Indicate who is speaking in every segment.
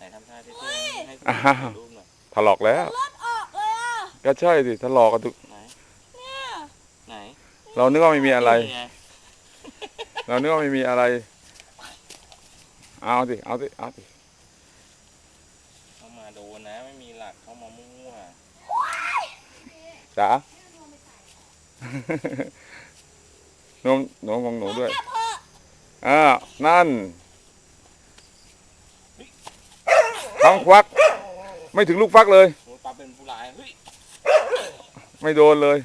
Speaker 1: ท่าเท่ๆให้
Speaker 2: อ้าว
Speaker 1: รูปหน่อย
Speaker 2: ถลอกแล้ว
Speaker 3: เลือดออกเลยอะ
Speaker 2: ก็ใช่สิถลอกกันทุก
Speaker 1: ไหน
Speaker 3: เนี่ย
Speaker 1: ไหน
Speaker 2: เรานึกว่าไม่มีอะไร
Speaker 1: นี่ง
Speaker 2: เรานึกว่าไม่มีอะไร เอาสิเอาสิเอาสิ
Speaker 1: เข้ามาโดนนะไม่มีหลักเข้ามามั่ว
Speaker 2: จ๋า นมนมของหนูด้วย
Speaker 3: แค่เพอะ
Speaker 2: อ่านั่น ทั้งควัก ไม่ถึงลูกฟักเลย
Speaker 1: โอ้ยปลาเป็นผู้ร้ายเฮ้ย
Speaker 2: ไม่โดนเลย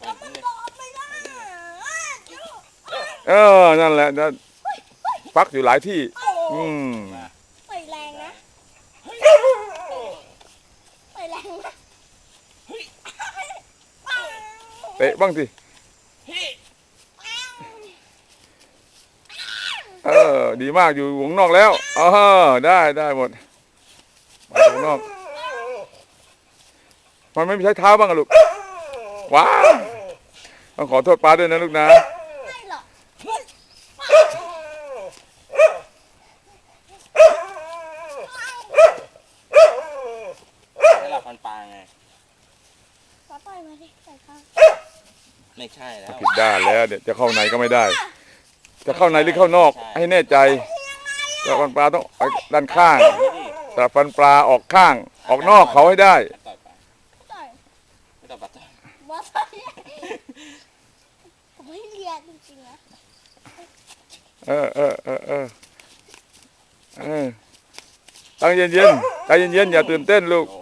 Speaker 1: ปล่อยมันเลย
Speaker 3: บอกไม่ได้อะ
Speaker 2: เออ นั่นแหละนะฟักอยู่หลายที่
Speaker 3: โอ้
Speaker 2: อืม
Speaker 3: ปล่อยแรงนะปล่อยแรงนะ
Speaker 2: เตะบ้างสิ
Speaker 1: เฮ้ย
Speaker 2: เออ ดีมากอยู่วงนอกแล้วเออได้ได้หมดมาจากวงนอก มันไม่ใช้เท้าบ้างอะลูกว้าวต้องขอโทษป้าด้วยนะลูกนะ
Speaker 3: ไม่หรอก
Speaker 1: ให้หลับพันปลาไง
Speaker 3: ป้าปล่อยมาดิใส่ข้าง
Speaker 1: ไม่ใช่แล้ว
Speaker 2: ผิดด้านแล้วเดี๋ยวจะเข้าในก็ไม่ได้ จะเข้าในหรือเข้านอก ให้แน่ใจแต่ฟันปลาต้องเอาด้านข้าง
Speaker 1: นี่ดิ
Speaker 2: แต่ฟันปลาออกข้าง ออกนอกเขาให้ได้
Speaker 1: ต่อยปลา
Speaker 3: ต่อย
Speaker 1: ไม่ต่อยปลาต่อย
Speaker 3: ว่าต่อยผมไม่เรียนจริงๆนะ
Speaker 2: เออเออเออเออเออตั้งเย็นๆใจเย็นๆอย่าตื่นเต้นลูก
Speaker 1: โอ้